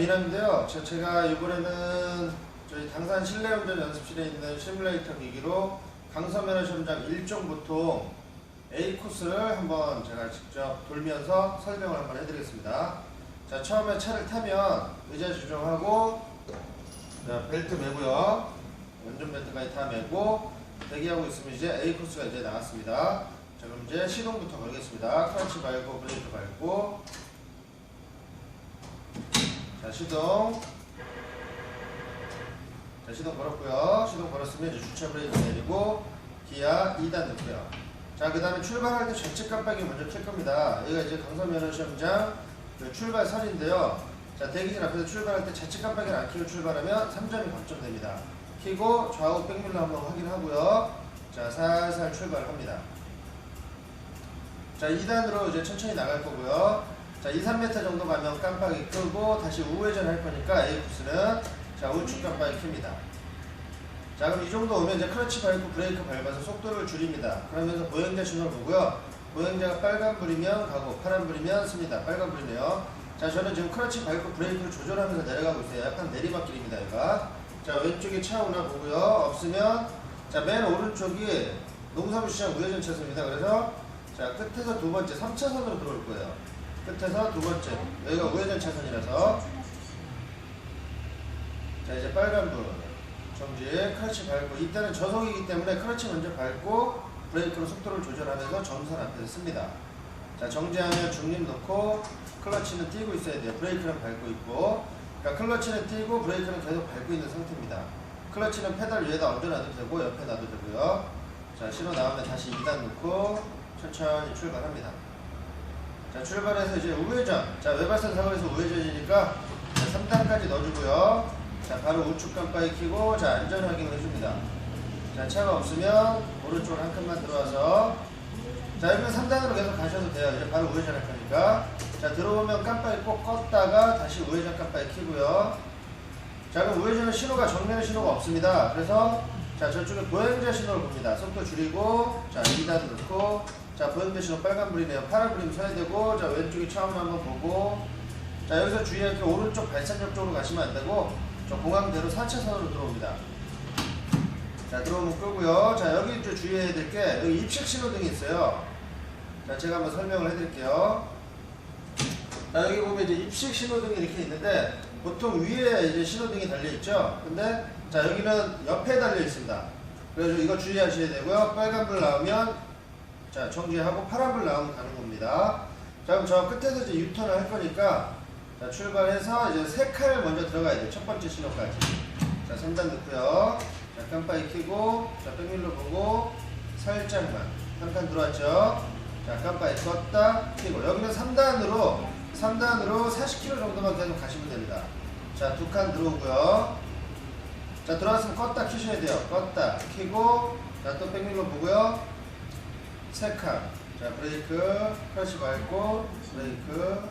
미남인데요. 자, 제가 이번에는 저희 당산 실내운전 연습실에 있는 시뮬레이터 기기로 강서면허 시험장 1종 보통 A 코스를 한번 제가 직접 돌면서 설명을 한번 해드리겠습니다. 자, 처음에 차를 타면 의자 조정하고 자, 벨트 매고요. 운전벨트까지 다 매고 대기하고 있으면 이제 A 코스가 이제 나왔습니다. 자, 그럼 이제 시동부터 걸겠습니다. 클러치 밟고 브레이크 밟고 자, 시동. 자, 시동 걸었고요. 시동 걸었으면 이제 주차 브레이크 내리고 기아 2단 넣고요. 자, 그 다음에 출발할 때 좌측 깜빡이 먼저 켤 겁니다. 여기가 이제 강서면허 시험장 그 출발선인데요. 자, 대기실 앞에서 출발할 때 좌측 깜빡이를 안 켜고 출발하면 3점이 감점됩니다. 켜고 좌우 백밀러 한번 확인하고요. 자, 살살 출발합니다. 자, 2단으로 이제 천천히 나갈 거고요. 자, 2, 3m 정도 가면 깜빡이 끄고 다시 우회전 할 거니까 A코스는 자, 우측 깜빡이 켭니다. 자, 그럼 이 정도 오면 이제 클러치 밟고 브레이크 밟아서 속도를 줄입니다. 그러면서 보행자 신호를 보고요. 보행자가 빨간불이면 가고 파란불이면 씁니다. 빨간불이네요. 자, 저는 지금 클러치 밟고 브레이크를 조절하면서 내려가고 있어요. 약간 내리막길입니다, 여기가. 자, 왼쪽에 차 오나 보고요. 없으면 자, 맨 오른쪽이 농사무시장 우회전 차선입니다. 그래서 자, 끝에서 두 번째 3차선으로 들어올 거예요. 끝에서 두 번째. 여기가 우회전 차선이라서 자, 이제 빨간불 정지 클러치 밟고 이때는 저속이기 때문에 클러치 먼저 밟고 브레이크로 속도를 조절하면서 정선 앞에서 씁니다. 자, 정지하면 중립 놓고 클러치는 띄고 있어야 돼요. 브레이크는 밟고 있고 그러니까 클러치는 띄고 브레이크는 계속 밟고 있는 상태입니다. 클러치는 페달 위에다 얹어놔도 되고 옆에 놔도 되고요. 자, 신호 나오면 다시 2단 놓고 천천히 출발합니다. 자, 출발해서 이제 우회전. 자, 외발선 사거리에서 우회전이니까 자, 3단까지 넣어주고요. 자, 바로 우측 깜빡이 켜고 자, 안전 확인을 해줍니다. 자, 차가 없으면 오른쪽으로 한 칸만 들어와서 자, 여기는 3단으로 계속 가셔도 돼요. 이제 바로 우회전 할 거니까. 자, 들어오면 깜빡이 꼭 껐다가 다시 우회전 깜빡이 켜고요. 자, 그럼 우회전은 신호가 정면 신호가 없습니다. 그래서 자, 저쪽에 보행자 신호를 봅니다. 속도 줄이고 자, 2단 넣고 자, 신호 빨간불이네요. 파란불이면 서야 되고 자, 왼쪽에 차원 한번 보고 자, 여기서 주의할 게 오른쪽 발산역 쪽으로 가시면 안 되고 저 공항대로 4차선으로 들어옵니다. 자, 들어오면 끄고요. 자, 여기 이제 주의해야 될 게 여기 입식 신호등이 있어요. 자, 제가 한번 설명을 해드릴게요. 자, 여기 보면 이제 입식 신호등이 이렇게 있는데 보통 위에 이제 신호등이 달려 있죠. 근데 자, 여기는 옆에 달려 있습니다. 그래서 이거 주의하셔야 되고요. 빨간불 나오면 자, 정지하고 파란불 나오면 가는 겁니다. 자, 그럼 저 끝에서 이제 유턴을 할 거니까 자, 출발해서 이제 세 칸을 먼저 들어가야 돼요. 첫 번째 신호까지. 자, 3단 넣고요. 자, 깜빡이 켜고, 자, 백밀러 보고, 살짝만. 한 칸 들어왔죠? 자, 깜빡이 껐다, 켜고. 여기는 3단으로, 3단으로 40km 정도만 계속 가시면 됩니다. 자, 두 칸 들어오고요. 자, 들어왔으면 껐다 켜셔야 돼요. 껐다, 켜고, 자, 또 백밀러 보고요. 세 칸. 자, 브레이크, 클러치 밟고, 브레이크.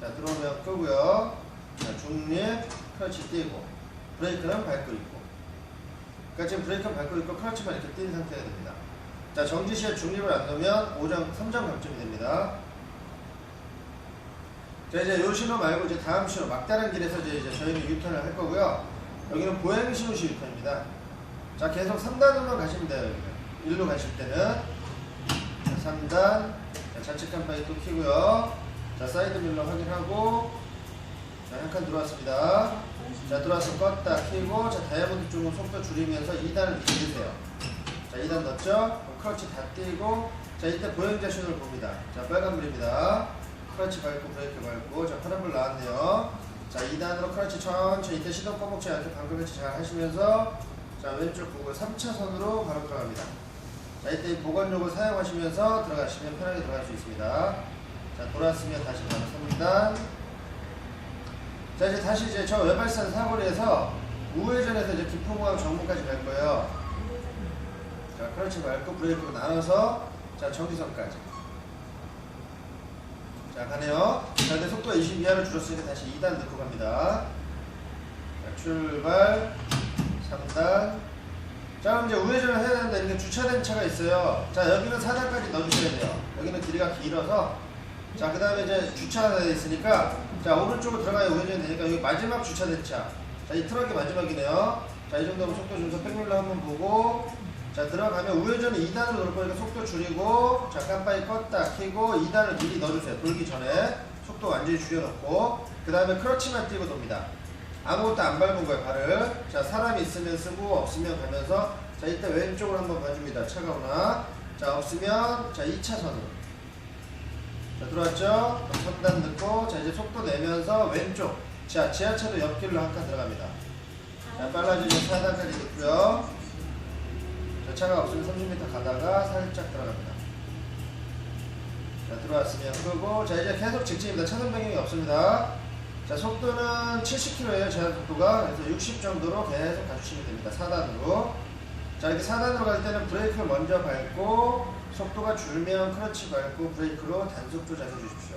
자, 들어오면 끄고요. 자, 중립, 클러치 띄고, 브레이크는 밟고 있고. 그러니까 지금 브레이크는 밟고 있고, 클러치만 이렇게 띄는 상태가 됩니다. 자, 정지 시에 중립을 안 넣으면 5점, 3점 감점이 됩니다. 자, 이제 요 신호 말고 이제 다음 신호, 막다른 길에서 이제, 이제 저희는 유턴을 할 거고요. 여기는 보행 신호시 유턴입니다. 자, 계속 3단으로만 가시면 돼요, 여기는. 일로 가실 때는. 자, 3단. 자, 좌측 깜빡이 또 켜고요. 자, 사이드 밀러 확인하고. 자, 한 칸 들어왔습니다. 자, 들어와서 껐다 켜고. 자, 다이아몬드 쪽은 속도 줄이면서 2단을 밀으세요. 자, 2단 넣었죠? 크러치 다 띄고. 자, 이때 보행자 신호를 봅니다. 자, 빨간불입니다. 크러치 밟고 브레이크 밟고. 자, 파란불 나왔네요. 자, 2단으로 크러치 천천히 이때 시동 꺼먹지 않게 방금 같이 잘 하시면서 자, 왼쪽 보고 3차선으로 바로 들어갑니다. 이 보건용을 사용하시면서 들어가시면 편하게 들어갈 수 있습니다. 자, 돌았으면 다시 바로 3단. 자, 이제 다시 이제 저 외발산 사거리에서 우회전해서 이제 기포공항 정문까지 갈 거예요. 자, 크러치 밟고 브레이크 나눠서 자, 정지선까지. 자, 가네요. 자, 근데 속도가 20 이하로 줄었으니까 다시 2단 넣고 갑니다. 자, 출발. 3단. 자, 그럼 이제 우회전을 해야 되는데 이렇게 주차된 차가 있어요. 자, 여기는 4단까지 넣어주셔야 돼요. 여기는 길이가 길어서. 자, 그 다음에 이제 주차가 되어 있으니까 자 오른쪽으로 들어가야 우회전이 되니까 여기 마지막 주차된 차. 자이 트럭이 마지막이네요. 자 이 정도면 속도 준서 백밀러 한번 보고 자 들어가면 우회전은 2단으로 돌 거니까 속도 줄이고 자 깜빡이 껐다 켜고 2단을 미리 넣어주세요. 돌기 전에 속도 완전히 줄여놓고 그 다음에 크러치만 띄고 돕니다. 아무것도 안 밟은 거예요 발을. 자 사람이 있으면 쓰고 없으면 가면서 자 이때 왼쪽으로 한번 봐줍니다. 차가 오나. 자 없으면 자 2차선으로. 자 들어왔죠? 3단 넣고 자 이제 속도 내면서 왼쪽. 자 지하철도 옆길로 한 칸 들어갑니다. 자 빨라지면 4단까지 넣고요. 자 차가 없으면 30m 가다가 살짝 들어갑니다. 자 들어왔으면 끄고 자 이제 계속 직진입니다. 차선 변경이 없습니다 자 속도는 70km예요 제한 속도가. 그래서 60 정도로 계속 가주시면 됩니다 4단으로. 자 이렇게 4단으로 갈 때는 브레이크를 먼저 밟고 속도가 줄면 크러치 밟고 브레이크로 단속 조작해 주십시오.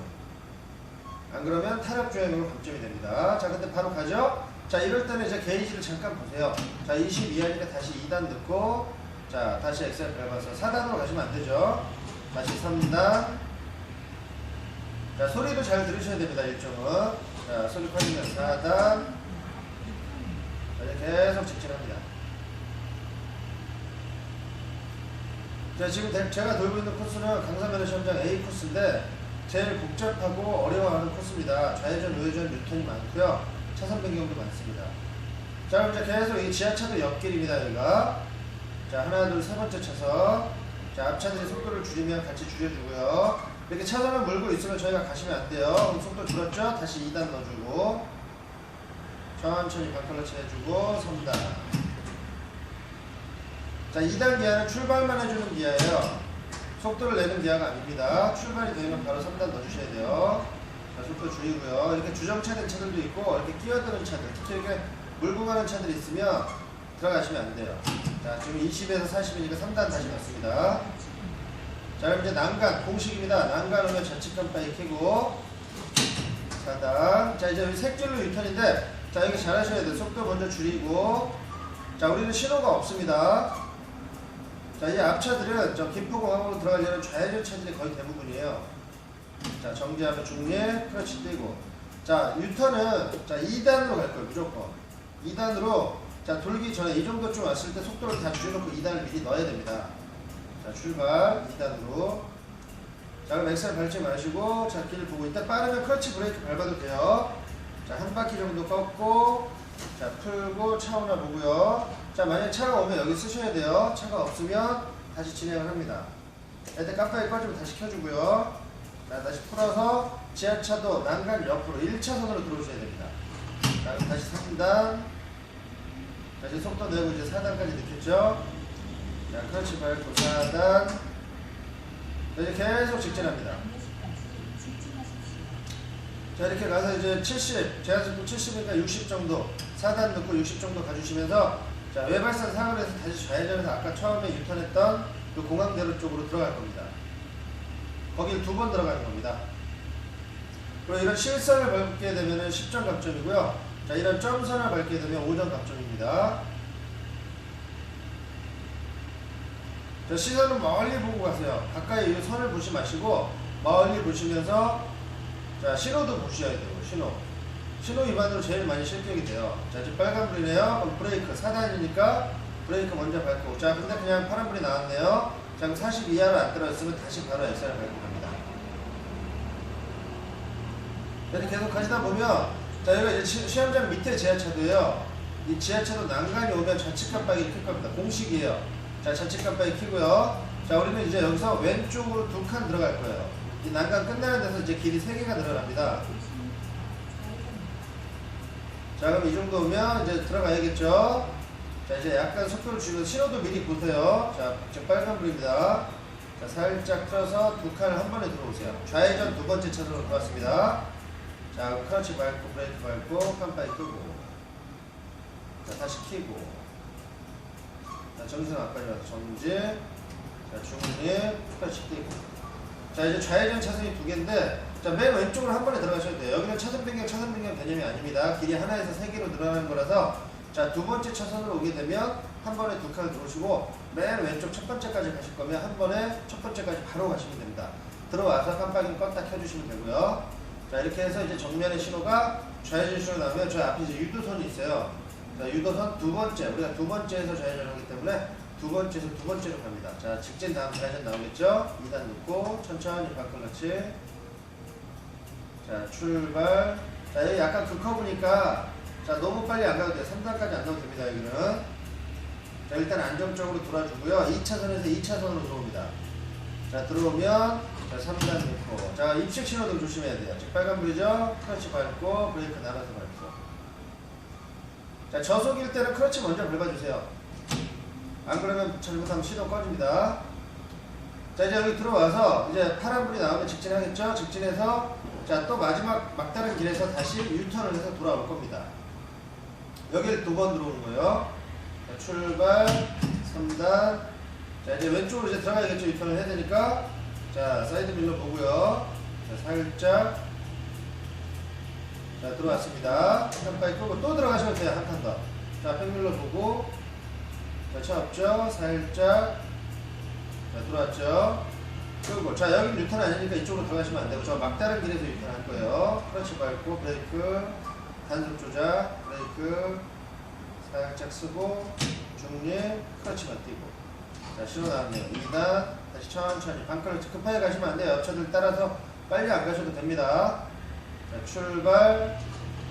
안 그러면 타력 주행으로 감점이 됩니다. 자 근데 바로 가죠? 자 이럴 때는 이제 게이지를 잠깐 보세요. 자20 이하니까 다시 2단 넣고 자 다시 엑셀 밟아서 4단으로 가시면 안 되죠? 다시 3단. 자 소리도 잘 들으셔야 됩니다 일정은 자 소리 커지면 4단 자 이제 계속 직진합니다 자 지금 대- 제가 돌고 있는 코스는 강사면허 시험장 A 코스인데 제일 복잡하고 어려워하는 코스입니다. 좌회전, 우회전, 유턴이 많고요. 차선 변경도 많습니다. 자 그럼 이제 계속 이 지하차도 옆길입니다. 여기가 자 하나 둘 세 번째 차선 자 앞차들이 속도를 줄이면 같이 줄여주고요. 이렇게 차선을 물고 있으면 저희가 가시면 안 돼요. 속도 줄었죠? 다시 2단 넣어주고 천천히 바클러치 해주고 3단 자, 2단 기아는 출발만 해주는 기아예요. 속도를 내는 기아가 아닙니다. 출발이 되면 바로 3단 넣어주셔야 돼요. 자, 속도 줄이고요. 이렇게 주정차된 차들도 있고, 이렇게 끼어드는 차들, 특히 이렇게 물고 가는 차들이 있으면 들어가시면 안 돼요. 자, 지금 20에서 40이니까 3단 다시 넣습니다. 자, 그럼 이제 난간, 공식입니다. 난간 오면 좌측 깜빡이 켜고, 4단. 자, 이제 색줄로 유턴인데, 자, 여기 잘 하셔야 돼요. 속도 먼저 줄이고, 자, 우리는 신호가 없습니다. 자, 이 앞차들은 저 김포공항으로 들어가려는 좌회전 차들이 거의 대부분이에요. 자, 정지하면 중립, 크러치 떼고. 자, 유턴은 자 2단으로 갈 거예요, 무조건. 2단으로 자 돌기 전에 이 정도쯤 왔을 때 속도를 다 줄여놓고 2단을 미리 넣어야 됩니다. 자, 출발 2단으로. 자, 그럼 엑셀 밟지 마시고 자, 길을 보고 이따 빠르면 크러치 브레이크 밟아도 돼요. 자, 한 바퀴 정도 꺾고 자, 풀고 차 오나 보고요. 자, 만약 차가 오면 여기 쓰셔야 돼요. 차가 없으면 다시 진행을 합니다. 이때 깜빡이 꺼지면 다시 켜주고요. 자, 다시 풀어서 지하차도 난간 옆으로 1차선으로 들어오셔야 됩니다. 자, 그럼 다시 3단. 다시 속도 내고 이제 4단까지 넣겠죠? 자, 크러치 밟고 4단. 자, 이제 계속 직진합니다. 자 이렇게 가서 이제 70 제한속도 70이니까 60 정도 4단 넣고 60 정도 가주시면서 자 외발산 상을 해서 다시 좌회전해서 아까 처음에 유턴했던 그 공항대로 쪽으로 들어갈 겁니다 거길 두 번 들어가는 겁니다 그리고 이런 실선을 밟게 되면 10점 감점이고요 자 이런 점선을 밟게 되면 5점 감점입니다 자 시선은 멀리 보고 가세요 가까이 이 선을 보지 마시고 멀리 보시면서 자, 신호도 보셔야 돼요, 신호. 신호 위반으로 제일 많이 실격이 돼요. 자, 지금 빨간불이네요. 브레이크, 4단이니까 브레이크 먼저 밟고. 자, 근데 그냥 파란불이 나왔네요. 자, 그럼 40 이하로 안 떨어졌으면 다시 바로 SR 밟고 갑니다. 이렇게 계속 가시다 보면, 자, 여기가 이제 시, 시험장 밑에 지하차도예요. 이 지하차도 난간이 오면 좌측 깜빡이를 켤 겁니다. 공식이에요. 자, 좌측 깜빡이 켜고요. 자, 우리는 이제 여기서 왼쪽으로 두 칸 들어갈 거예요. 이 난간 끝나는 데서 이제 길이 세 개가 늘어납니다. 자, 그럼 이 정도 오면 이제 들어가야겠죠? 자, 이제 약간 속도를 줄이고 신호도 미리 보세요. 자, 지금 빨간불입니다. 자, 살짝 틀어서 두 칸을 한 번에 들어오세요. 좌회전 두 번째 차선으로 들어왔습니다. 자, 크러치 밟고 브레이크 밟고 깜빡이 끄고. 자, 다시 키고. 자, 앞까지 와서 정지. 자, 중립, 크러치 띄고. 자 이제 좌회전 차선이 두 개인데 자 맨 왼쪽으로 한 번에 들어가셔도 돼요. 여기는 차선 변경, 차선 변경 개념이 아닙니다. 길이 하나에서 세 개로 늘어나는 거라서 자 두 번째 차선으로 오게 되면 한 번에 두 칸을 들어오시고 맨 왼쪽 첫 번째까지 가실 거면 한 번에 첫 번째까지 바로 가시면 됩니다. 들어와서 깜빡이 껐다 켜주시면 되고요. 자자 이렇게 해서 이제 정면의 신호가 좌회전 신호 나오면 저 앞에 이제 유도선이 있어요. 자 유도선 두 번째 우리가 두 번째에서 좌회전 하기 때문에 두 번째에서 두 번째로 갑니다. 자 직진 다음 좌회전 나오겠죠? 2단 넣고 천천히 바클러치. 자 출발. 자 여기 약간 급커브니까 자 너무 빨리 안 가도 돼요. 3단까지 안 넣어도 됩니다. 여기는. 자 일단 안정적으로 돌아주고요. 2차선에서 2차선으로 들어옵니다. 자 들어오면 자 3단 넣고 자 입식 신호등 조심해야 돼요. 지금 빨간 불이죠? 크러치 밟고 브레이크 나눠서 밟고 자 저속일 때는 크러치 먼저 밟아주세요. 안 그러면 잘못하면 시동 꺼집니다. 자 이제 여기 들어와서 이제 파란불이 나오면 직진하겠죠? 직진해서 자 또 마지막 막다른 길에서 다시 유턴을 해서 돌아올 겁니다. 여기를 두 번 들어오는 거예요. 자, 출발 3단 자 이제 왼쪽으로 이제 들어가야겠죠 유턴을 해야 되니까 자 사이드 밀러 보고요 자 살짝 자 들어왔습니다. 한칸까지 끄고 또 들어가셔도 돼요 한 칸더자 백밀러 보고. 자 차 없죠? 살짝. 자 들어왔죠? 끄고. 자 여기 유턴 아니니까 이쪽으로 들어가시면 안 되고 저 막다른 길에서 유턴할 거예요. 크러치 밟고 브레이크. 단속 조작 브레이크. 살짝 쓰고 중립 크러치만 띄고. 자 신호 나왔네요. 2단 다시 천천히. 반클러치 급하게 가시면 안 돼요. 옆차들 따라서 빨리 안 가셔도 됩니다 자 출발.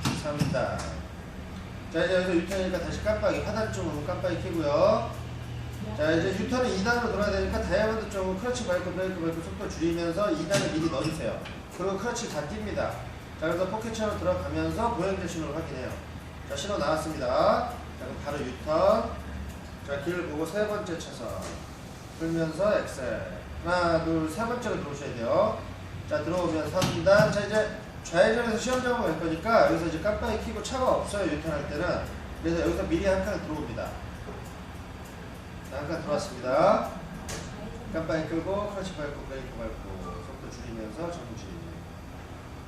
3단 자 이제 여기서 유턴이니까 다시 깜빡이 하단 쪽으로 깜빡이 켜고요. 자 이제 유턴은 2단으로 돌아야 되니까 다이아몬드 쪽으로 크러치 밟고 브레이크 밟고 속도 줄이면서 2단을 미리 넣어주세요. 그리고 크러치 다 띱니다. 자 그래서 포켓처럼 들어가면서 보행자 신호를 확인해요. 자 신호 나왔습니다. 자 그럼 바로 유턴. 자 길을 보고 세 번째 차선. 풀면서 엑셀. 하나 둘 세 번째로 들어오셔야 돼요. 자 들어오면 3단. 자 이제 좌회전에서 시험 작업을 할 거니까 여기서 이제 깜빡이 켜고 차가 없어요 유턴할 때는. 그래서 여기서 미리 한 칸 들어옵니다. 자, 한칸 들어왔습니다. 깜빡이 끄고 크러치 밟고 브레이크 밟고 속도 줄이면서 정지.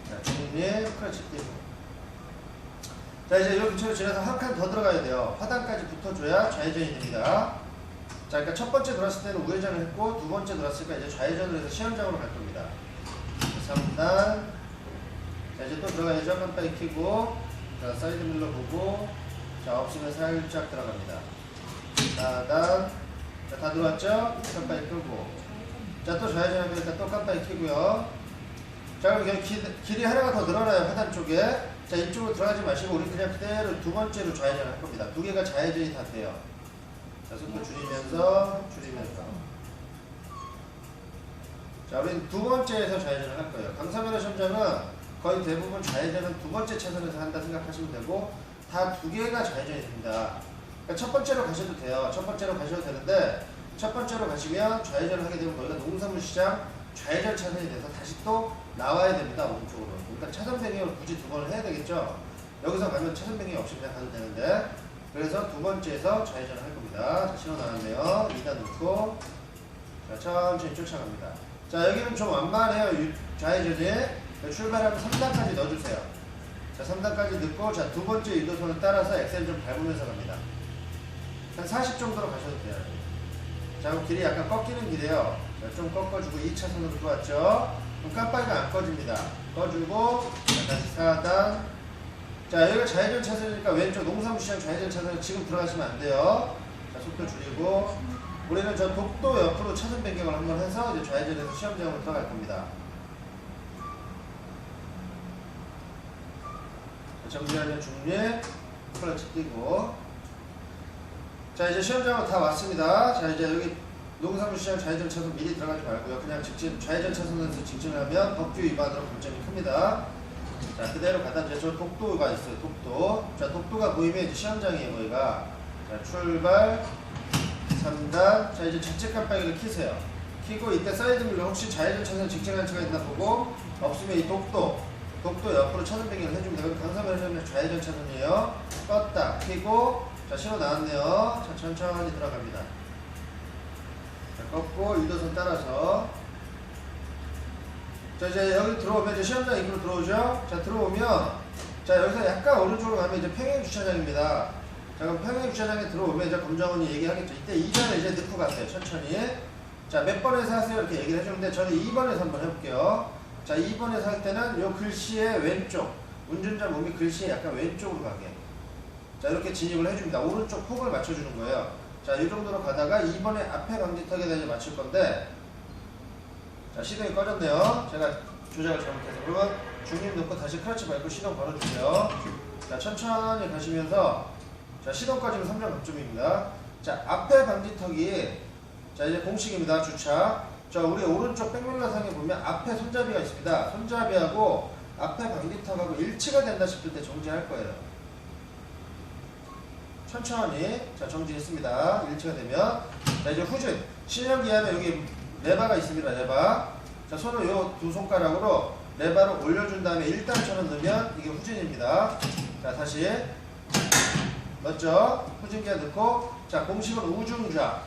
자 중립 크러치 띄고. 자 이제 이 근처로 지나서 한 칸 더 들어가야 돼요. 화단까지 붙어줘야 좌회전이 됩니다. 자 그러니까 첫 번째 들어왔을 때는 우회전을 했고 두 번째 들어왔으니까 이제 좌회전을 해서 시험장으로 갈 겁니다. 3단 자 이제 또 들어가야죠 깜빡이 켜고 자 사이드 밀러 보고 자 없으면 살짝 들어갑니다. 4단 자다 들어왔죠? 깜빡이 끄고. 자또 좌회전 할 거니까 또 깜빡이 켜고요. 자 그럼 길, 길이 하나가 더 늘어나요. 하단 쪽에. 자 이쪽으로 들어가지 마시고 우리 그냥 그대로 두 번째로 좌회전 할 겁니다. 두 개가 좌회전이 다 돼요. 자 속도 줄이면서 줄이면서. 자 우리는 두 번째에서 좌회전을 할 거예요. 강사면허 시험장은 거의 대부분 좌회전은 두 번째 차선에서 한다 생각하시면 되고 다 두 개가 좌회전이 됩니다. 그러니까 첫 번째로 가셔도 돼요. 첫 번째로 가셔도 되는데 첫 번째로 가시면 좌회전을 하게 되면 거기가 농산물 시장 좌회전 차선이 돼서 다시 또 나와야 됩니다 오른쪽으로. 그러니까 차선 변경을 굳이 두 번을 해야 되겠죠? 여기서 가면 차선 변경 없이 그냥 가도 되는데 그래서 두 번째에서 좌회전을 할 겁니다. 자 신호 나왔네요. 2단 넣고. 자 천천히 쫓아갑니다. 자 여기는 좀 완만해요. 유- 좌회전이. 자, 출발하면 3단까지 넣어주세요. 자 3단까지 넣고 자 두 번째 유도선을 따라서 엑셀 좀 밟으면서 갑니다. 한 40 정도로 가셔도 돼요. 자 그럼 길이 약간 꺾이는 길이에요. 자, 좀 꺾어주고 2차선으로 들어왔죠? 그럼 깜빡이가 안 꺼집니다. 꺼주고 자, 다시 4단. 자 여기가 좌회전 차선이니까 왼쪽 농산물시장 좌회전 차선 지금 들어가시면 안 돼요. 자 속도 줄이고. 우리는 저 독도 옆으로 차선 변경을 한번 해서 이제 좌회전에서 시험장으로 들어갈 겁니다 정지하면 중립 클러치 끼고. 자 이제 시험장으로 다 왔습니다. 자 이제 여기 농산물 시장 좌회전 차선 미리 들어가지 말고요. 그냥 직진 좌회전 차선에서 직진을 하면 법규 위반으로 감점이 큽니다. 자 그대로 가다 이제 저 독도가 있어요 독도. 자 독도가 보이면 이제 시험장이에요 거기가. 자 출발. 3단. 자 이제 직진 깜빡이를 키세요. 키고 이때 사이드 밀러 혹시 좌회전 차선 직진하는 차가 있나 보고 없으면 이 독도 독도 옆으로 차선 변경을 해주면 되고 강사면에서는 좌회전 차선이에요. 껐다 키고. 자 신호 나왔네요. 자 천천히 들어갑니다. 자 꺾고 유도선 따라서. 자 이제 여기 들어오면 이제 시험장 입구로 들어오죠? 자 들어오면 자 여기서 약간 오른쪽으로 가면 이제 평행 주차장입니다. 자 그럼 평행 주차장에 들어오면 이제 검정원이 얘기하겠죠. 이때 2번을 이제 넣고 가세요. 천천히. 자 몇 번에서 하세요? 이렇게 얘기를 해주는데 저는 2번에서 한번 해볼게요 자 2번에서 할 때는 요 글씨의 왼쪽 운전자 몸이 글씨의 약간 왼쪽으로 가게. 자 이렇게 진입을 해줍니다. 오른쪽 폭을 맞춰주는 거예요. 자이 정도로 가다가 2번에 앞에 방지턱에다 이제 맞출 건데 자 시동이 꺼졌네요. 제가 조작을 잘못해서. 그러면 중립 놓고 다시 크러치 밟고 시동 걸어주세요. 자 천천히 가시면서 자 시동 꺼지면 3점 감점입니다. 자 앞에 방지턱이 자 이제 공식입니다. 주차 자 우리 오른쪽 백밀러상에 보면 앞에 손잡이가 있습니다. 손잡이하고 앞에 방지턱하고 일치가 된다 싶을 때 정지할 거예요. 천천히. 자 정지했습니다. 일치가 되면. 자 이제 후진. 실력기 하면 여기 레바가 있습니다 레바. 자 손을 요 두 손가락으로 레바를 올려준 다음에 일단처럼 넣으면 이게 후진입니다. 자 다시. 넣었죠? 후진기어 넣고. 자 공식은 우중좌.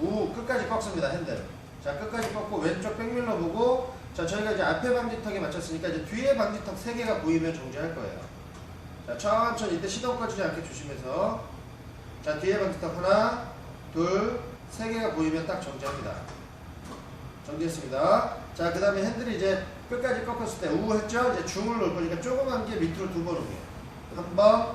우 끝까지 꺾습니다 핸들 자 끝까지 꺾고 왼쪽 백밀러 보고 자 저희가 이제 앞에 방지턱에 맞췄으니까 이제 뒤에 방지턱 세 개가 보이면 정지할 거예요. 자 천천히 이때 시동 꺼지지 않게 조심해서. 자 뒤에 방지턱 하나 둘세 개가 보이면 딱 정지합니다. 정지했습니다. 자그 다음에 핸들이 이제 끝까지 꺾었을 때우 했죠? 이제 중을 놓을 거니까 조그만 게 밑으로 두 번 오게. 한번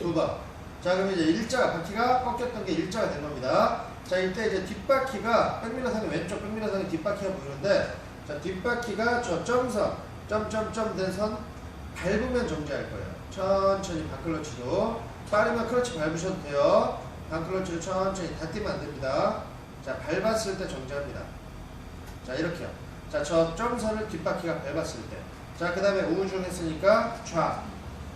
두번. 자 그럼 이제 일자가 바퀴가 꺾였던 게 일자가 된 겁니다 자 이때 이제 뒷바퀴가 백밀러상의 왼쪽 백밀러상의 뒷바퀴가 보이는데 자 뒷바퀴가 저 점선 점점점 된 선 밟으면 정지할 거예요. 천천히 반클러치로. 빠르면 클러치 밟으셔도 돼요. 반클러치로 천천히 닿으면 안 됩니다. 자 밟았을 때 정지합니다. 자 이렇게요. 자 저 점선을 뒷바퀴가 밟았을 때자그 다음에 우중 했으니까 좌.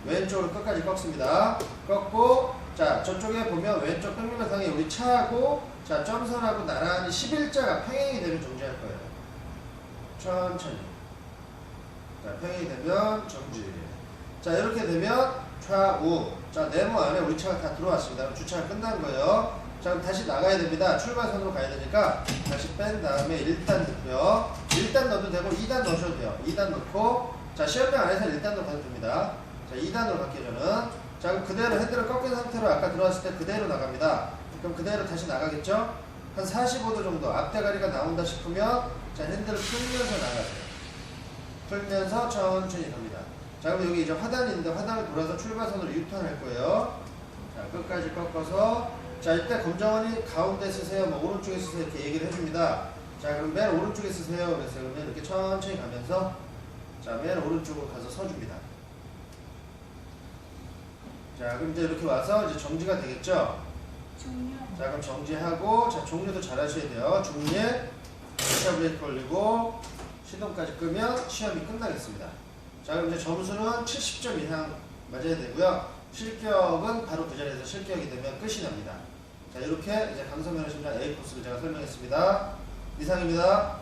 왼쪽으로 끝까지 꺾습니다. 꺾고 자 저쪽에 보면 왼쪽 평면상에 우리 차하고 자 점선하고 나란히 11자가 평행이 되면 정지할 거예요. 천천히. 자 평행이 되면 정지. 자 이렇게 되면 좌우. 자 네모 안에 우리 차가 다 들어왔습니다. 그럼 주차가 끝난 거예요. 자 그럼 다시 나가야 됩니다. 출발선으로 가야 되니까 다시 뺀 다음에 1단 넣고요. 1단 넣어도 되고 2단 넣으셔도 돼요. 2단 넣고. 자 시험장 안에서 1단으로 가도 됩니다. 자 2단으로 갈게요 저는. 자 그럼 그대로 핸들을 꺾인 상태로 아까 들어왔을 때 그대로 나갑니다 그럼 그대로 다시 나가겠죠? 한 45도 정도 앞대가리가 나온다 싶으면 자 핸들을 풀면서 나가세요. 풀면서 천천히 갑니다. 자 그럼 여기 이제 화단이 있는데 화단을 돌아서 출발선으로 유턴할 거예요. 자 끝까지 꺾어서 자 이때 검정원이 가운데 쓰세요. 뭐 오른쪽에 쓰세요. 이렇게 얘기를 해줍니다. 자 그럼 맨 오른쪽에 쓰세요. 그래서 그러면 이렇게 천천히 가면서 자맨 오른쪽으로 가서 서줍니다. 자 그럼 이제 이렇게 와서 이제 정지가 되겠죠. 자 그럼 정지하고 자 종료도 잘 하셔야 돼요. 중립 주차 브레이크 걸리고 시동까지 끄면 시험이 끝나겠습니다. 자 그럼 이제 점수는 70점 이상 맞아야 되고요. 실격은 바로 그 자리에서 실격이 되면 끝이 납니다. 자 이렇게 이제 강서면허 심장 A 코스를 제가 설명했습니다. 이상입니다